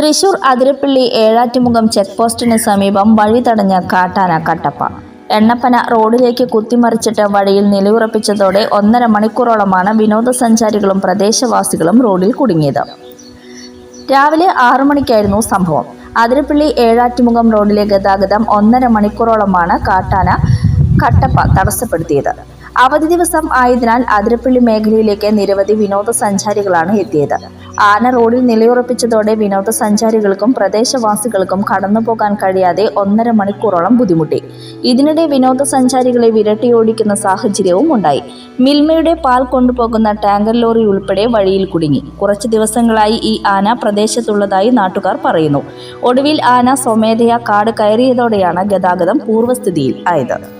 Thrissur Athirappilly Ezhattumukham check പോസ്റ്റിന് സമീപം വഴി തടഞ്ഞ കാട്ടാന കട്ടപ്പ. എണ്ണപ്പന റോഡിലേക്ക് കുത്തിമറിച്ചിട്ട് വഴിയിൽ നിലയുറപ്പിച്ചതോടെ ഒന്നര മണിക്കൂറോളമാണ് വിനോദസഞ്ചാരികളും പ്രദേശവാസികളും റോഡിൽ കുടുങ്ങിയത്. രാവിലെ ആറു മണിക്കായിരുന്നു സംഭവം. അതിരപ്പള്ളി ഏഴാറ്റുമുഖം റോഡിലെ ഗതാഗതം ഒന്നര മണിക്കൂറോളമാണ് കാട്ടാന കട്ടപ്പ തടസ്സപ്പെടുത്തിയത്. അവധി ദിവസം ആയതിനാൽ അതിരപ്പള്ളി മേഖലയിലേക്ക് നിരവധി വിനോദസഞ്ചാരികളാണ് എത്തിയത്. ആന റോഡിൽ നിലയുറപ്പിച്ചതോടെ വിനോദസഞ്ചാരികൾക്കും പ്രദേശവാസികൾക്കും കടന്നുപോകാൻ കഴിയാതെ ഒന്നര മണിക്കൂറോളം ബുദ്ധിമുട്ടി. ഇതിനിടെ വിനോദസഞ്ചാരികളെ വിരട്ടിയോടിക്കുന്ന സാഹചര്യവും ഉണ്ടായി. മിൽമയുടെ പാൽ കൊണ്ടുപോകുന്ന ടാങ്കർ ലോറി ഉൾപ്പെടെ വഴിയിൽ കുടുങ്ങി. കുറച്ച് ദിവസങ്ങളായി ഈ ആന പ്രദേശത്തുള്ളതായി നാട്ടുകാർ പറയുന്നു. ഒടുവിൽ ആന സ്വമേധയാ കാട് കയറിയതോടെയാണ് ഗതാഗതം പൂർവസ്ഥിതിയിൽ ആയത്.